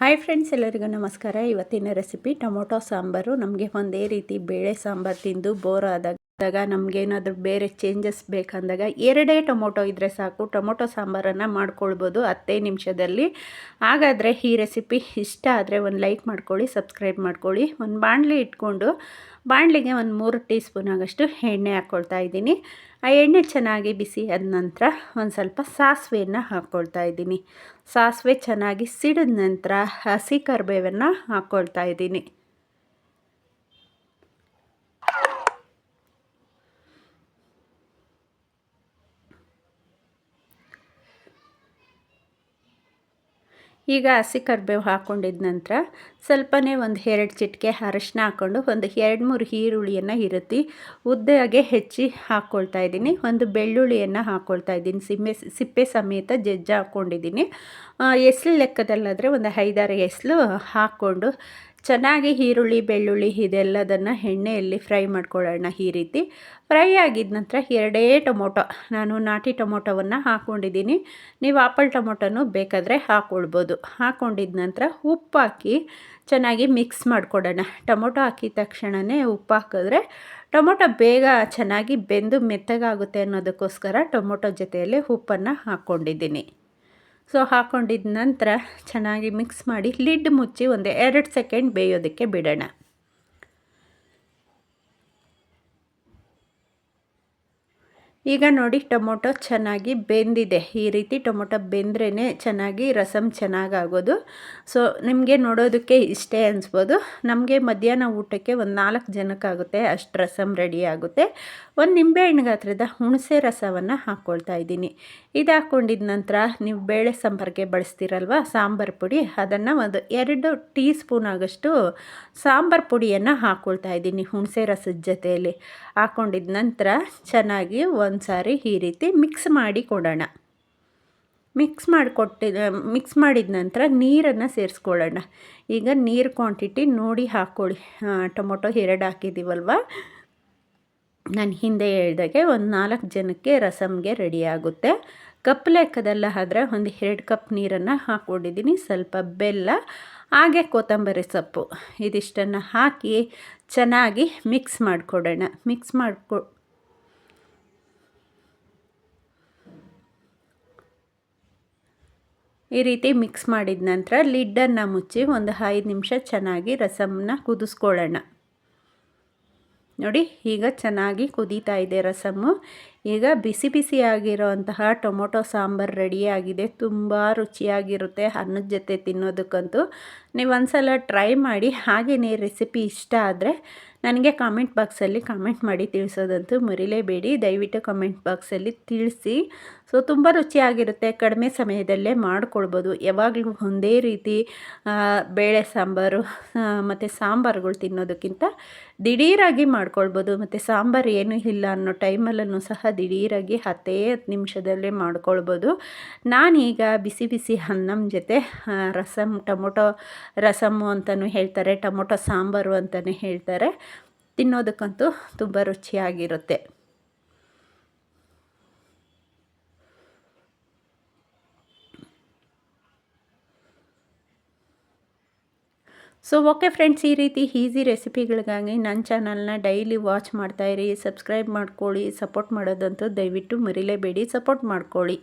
Hi friends ಎಲ್ಲರಿಗೂ ನಮಸ್ಕಾರ. ಇವತ್ತಿನ ರೆಸಿಪಿ ಟೊಮೊಟೊ ಸಾಂಬಾರು. ನಮಗೆ ಒಂದೇ ರೀತಿ ಬೇಳೆ ಸಾಂಬಾರು ತಿಂದು ಬೋರ್ ಆದಾಗ ನಮಗೇನಾದರೂ ಬೇರೆ ಚೇಂಜಸ್ ಬೇಕಂದಾಗ ಎರಡೇ ಟೊಮೊಟೊ ಇದ್ದರೆ ಸಾಕು. ಟೊಮೊಟೊ ಸಾಂಬಾರನ್ನು ಮಾಡ್ಕೊಳ್ಬೋದು ಹತ್ತೇ ನಿಮಿಷದಲ್ಲಿ. ಹಾಗಾದರೆ ಈ ರೆಸಿಪಿ ಇಷ್ಟ ಆದರೆ ಒಂದು ಲೈಕ್ ಮಾಡ್ಕೊಳ್ಳಿ ಸಬ್ಸ್ಕ್ರೈಬ್ ಮಾಡ್ಕೊಳ್ಳಿ. ಒಂದು ಬಾಣಲಿ ಇಟ್ಕೊಂಡು ಬಾಣಲಿಗೆ ಒಂದು ಮೂರು ಟೀ ಸ್ಪೂನ್ ಆಗಷ್ಟು ಎಣ್ಣೆ ಹಾಕ್ಕೊಳ್ತಾ ಇದ್ದೀನಿ. ಆ ಎಣ್ಣೆ ಚೆನ್ನಾಗಿ ಬಿಸಿ ಆದ ನಂತರ ಒಂದು ಸ್ವಲ್ಪ ಸಾಸಿವೆಯನ್ನು ಹಾಕ್ಕೊಳ್ತಾ ಇದ್ದೀನಿ. ಸಾಸಿವೆ ಚೆನ್ನಾಗಿ ಸಿಡಿದ ನಂತರ ಹಸಿ ಕರಿಬೇವನ್ನು ಹಾಕ್ಕೊಳ್ತಾ ಇದ್ದೀನಿ. ಈಗ ಹಸಿ ಕರಿಬೇವು ಹಾಕ್ಕೊಂಡಿದ್ದ ನಂತರ ಸ್ವಲ್ಪನೇ ಒಂದು ಎರಡು ಚಿಟಿಕೆ ಅರಶಿನ ಹಾಕ್ಕೊಂಡು ಒಂದು ಎರಡು ಮೂರು ಈರುಳ್ಳಿಯನ್ನು ಇರುತ್ತಿ ಉದ್ದಗೆ ಹೆಚ್ಚಿ ಹಾಕ್ಕೊಳ್ತಾ ಇದ್ದೀನಿ. ಒಂದು ಬೆಳ್ಳುಳ್ಳಿಯನ್ನು ಹಾಕ್ಕೊಳ್ತಾ ಇದ್ದೀನಿ. ಸಿಮ್ಮೆ ಸಿಪ್ಪೆ ಸಮೇತ ಜಜ್ಜ ಹಾಕ್ಕೊಂಡಿದ್ದೀನಿ ಎಸ್ಲು ಲೆಕ್ಕದಲ್ಲಾದರೆ ಒಂದು ಐದಾರು ಎಸ್ಲು ಹಾಕ್ಕೊಂಡು ಚೆನ್ನಾಗಿ ಈರುಳ್ಳಿ, ಬೆಳ್ಳುಳ್ಳಿ ಇದೆಲ್ಲದನ್ನು ಎಣ್ಣೆಯಲ್ಲಿ ಫ್ರೈ ಮಾಡ್ಕೊಳ್ಳೋಣ ಈ ರೀತಿ. ಫ್ರೈ ಆಗಿದ ನಂತರ ಎರಡೇ ಟೊಮೊಟೊ, ನಾನು ನಾಟಿ ಟೊಮೊಟೊವನ್ನು ಹಾಕ್ಕೊಂಡಿದ್ದೀನಿ ನೀವು ಆಪಲ್ ಟೊಮೊಟೊನೂ ಬೇಕಾದರೆ ಹಾಕ್ಕೊಳ್ಬೋದು ಹಾಕ್ಕೊಂಡಿದ ನಂತರ ಉಪ್ಪು ಹಾಕಿ ಚೆನ್ನಾಗಿ ಮಿಕ್ಸ್ ಮಾಡಿಕೊಡೋಣ. ಟೊಮೊಟೊ ಹಾಕಿದ ತಕ್ಷಣವೇ ಉಪ್ಪು ಹಾಕಿದ್ರೆ ಟೊಮೊಟೊ ಬೇಗ ಚೆನ್ನಾಗಿ ಬೆಂದು ಮೆತ್ತಗಾಗುತ್ತೆ ಅನ್ನೋದಕ್ಕೋಸ್ಕರ ಟೊಮೊಟೊ ಜೊತೆಯಲ್ಲಿ ಉಪ್ಪನ್ನು ಹಾಕ್ಕೊಂಡಿದ್ದೀನಿ ಸೊ ಹಾಕ್ಕೊಂಡಿದ ನಂತರ ಚೆನ್ನಾಗಿ ಮಿಕ್ಸ್ ಮಾಡಿ ಲಿಡ್ ಮುಚ್ಚಿ ಒಂದು ಎರಡು ಸೆಕೆಂಡ್ ಬೇಯೋದಕ್ಕೆ ಬಿಡೋಣ. ಈಗ ನೋಡಿ ಟೊಮೊಟೊ ಚೆನ್ನಾಗಿ ಬೆಂದಿದೆ. ಈ ರೀತಿ ಟೊಮೊಟೊ ಬೆಂದ್ರೇ ಚೆನ್ನಾಗಿ ರಸಮ್ ಚೆನ್ನಾಗಾಗೋದು. ಸೊ ನಿಮಗೆ ನೋಡೋದಕ್ಕೆ ಇಷ್ಟೇ ಅನ್ಸ್ಬೋದು. ನಮಗೆ ಮಧ್ಯಾಹ್ನ ಊಟಕ್ಕೆ ಒಂದು ನಾಲ್ಕು ಜನಕ್ಕಾಗುತ್ತೆ ಅಷ್ಟು ರಸಮ್ ರೆಡಿ ಆಗುತ್ತೆ. ಒಂದು ನಿಂಬೆಹಣ್ಣು ಗಾತ್ರದ ಹುಣಸೆ ರಸವನ್ನು ಹಾಕ್ಕೊಳ್ತಾ ಇದ್ದೀನಿ. ಇದು ಹಾಕ್ಕೊಂಡಿದ ನಂತರ ನೀವು ಬೇಳೆ ಸಾಂಬಾರಿಗೆ ಬಳಸ್ತೀರಲ್ವ, ಸಾಂಬಾರು ಪುಡಿ, ಅದನ್ನು ಒಂದು ಎರಡು ಟೀ ಸ್ಪೂನ್ ಆಗೋಷ್ಟು ಸಾಂಬಾರು ಪುಡಿಯನ್ನು ಹಾಕ್ಕೊಳ್ತಾ ಇದ್ದೀನಿ ಹುಣಸೆ ರಸದ ಜೊತೆಯಲ್ಲಿ ಹಾಕ್ಕೊಂಡಿದ ನಂತರ ಚೆನ್ನಾಗಿ ಒಂದು ಸಾರಿ ಈ ರೀತಿ ಮಿಕ್ಸ್ ಮಾಡಿ ಕೊಡೋಣ. ಮಿಕ್ಸ್ ಮಾಡಿಕೊಟ್ಟಿದ ಮಿಕ್ಸ್ ಮಾಡಿದ ನಂತರ ನೀರನ್ನು ಸೇರಿಸ್ಕೊಳ್ಳೋಣ. ಈಗ ನೀರು ಕ್ವಾಂಟಿಟಿ ನೋಡಿ ಹಾಕ್ಕೊಳ್ಳಿ ಟೊಮೊಟೊ ಎರಡು ಹಾಕಿದ್ದೀವಲ್ವ ನಾನು ಹಿಂದೆ ಹೇಳಿದಾಗೆ ಒಂದು ನಾಲ್ಕು ಜನಕ್ಕೆ ರಸಮ್ಗೆ ರೆಡಿ ಆಗುತ್ತೆ. ಕಪ್ ಲೆಕ್ಕದಲ್ಲ ಆದರೆ ಒಂದು ಎರಡು ಕಪ್ ನೀರನ್ನು ಹಾಕ್ಕೊಂಡಿದ್ದೀನಿ ಸ್ವಲ್ಪ ಬೆಲ್ಲ, ಹಾಗೆ ಕೊತ್ತಂಬರಿ ಸೊಪ್ಪು. ಇದಿಷ್ಟನ್ನು ಹಾಕಿ ಚೆನ್ನಾಗಿ ಮಿಕ್ಸ್ ಮಾಡಿಕೊಡೋಣ. ಮಿಕ್ಸ್ ಮಾಡಿಕೊ ಈ ರೀತಿ ಮಿಕ್ಸ್ ಮಾಡಿದ ನಂತರ ಲಿಡ್ಡನ್ನು ಮುಚ್ಚಿ ಒಂದು ಐದು ನಿಮಿಷ ಚೆನ್ನಾಗಿ ರಸಮನ್ನ ಕುದಿಸ್ಕೊಳ್ಳೋಣ. ನೋಡಿ, ಈಗ ಚೆನ್ನಾಗಿ ಕುದೀತಾ ಇದೆ ರಸಮ್ಮು. ಈಗ ಬಿಸಿ ಬಿಸಿಯಾಗಿರೋಂತಹ ಟೊಮೊಟೊ ಸಾಂಬಾರು ರೆಡಿಯಾಗಿದೆ. ತುಂಬ ರುಚಿಯಾಗಿರುತ್ತೆ ಅನ್ನದ ಜೊತೆ ತಿನ್ನೋದಕ್ಕಂತೂ. ನೀವು ಒಂದ್ಸಲ ಟ್ರೈ ಮಾಡಿ ಹಾಗೆಯೇ ರೆಸಿಪಿ ಇಷ್ಟ ಆದರೆ ನನಗೆ ಕಾಮೆಂಟ್ ಬಾಕ್ಸಲ್ಲಿ ಕಾಮೆಂಟ್ ಮಾಡಿ ತಿಳಿಸೋದಂತೂ ಮರಿಲೇಬೇಡಿ. ದಯವಿಟ್ಟು ಕಾಮೆಂಟ್ ಬಾಕ್ಸಲ್ಲಿ ತಿಳಿಸಿ. ಸೊ, ತುಂಬ ರುಚಿಯಾಗಿರುತ್ತೆ. ಕಡಿಮೆ ಸಮಯದಲ್ಲೇ ಮಾಡ್ಕೊಳ್ಬೋದು. ಯಾವಾಗಲೂ ಒಂದೇ ರೀತಿ ಬೇಳೆ ಸಾಂಬಾರು ಮತ್ತು ಸಾಂಬಾರುಗಳು ತಿನ್ನೋದಕ್ಕಿಂತ ದಿಢೀರಾಗಿ ಮಾಡ್ಕೊಳ್ಬೋದು. ಮತ್ತು ಸಾಂಬಾರು ಏನೂ ಇಲ್ಲ ಅನ್ನೋ ಟೈಮಲ್ಲೂ ಸಹ ದಿಢೀರಾಗಿ ಹತ್ತೇ ಹತ್ತು ನಿಮಿಷದಲ್ಲೇ ಮಾಡ್ಕೊಳ್ಬೋದು. ನಾನೀಗ ಬಿಸಿ ಬಿಸಿ ಅನ್ನಂ ಜೊತೆ ರಸಮ್ ಟೊಮೊಟೊ ರಸಮ್ಮು ಅಂತಲೂ ಹೇಳ್ತಾರೆ, ಟೊಮೊಟೊ ಸಾಂಬಾರು ಅಂತಲೇ ಹೇಳ್ತಾರೆ. ತಿನ್ನೋದಕ್ಕಂತೂ ತುಂಬ ರುಚಿಯಾಗಿರುತ್ತೆ. ಸೊ ಓಕೆ ಫ್ರೆಂಡ್ಸ್ ಈ ರೀತಿ ಈಸಿ ರೆಸಿಪಿಗಳಿಗಾಗಿ ನನ್ನ ಚಾನಲ್ನ ಡೈಲಿ ವಾಚ್ ಮಾಡ್ತಾಯಿರಿ ಸಬ್ಸ್ಕ್ರೈಬ್ ಮಾಡ್ಕೊಳ್ಳಿ ಸಪೋರ್ಟ್ ಮಾಡೋದಂತೂ ದಯವಿಟ್ಟು ಮರಿಲೇಬೇಡಿ ಸಪೋರ್ಟ್ ಮಾಡ್ಕೊಳ್ಳಿ.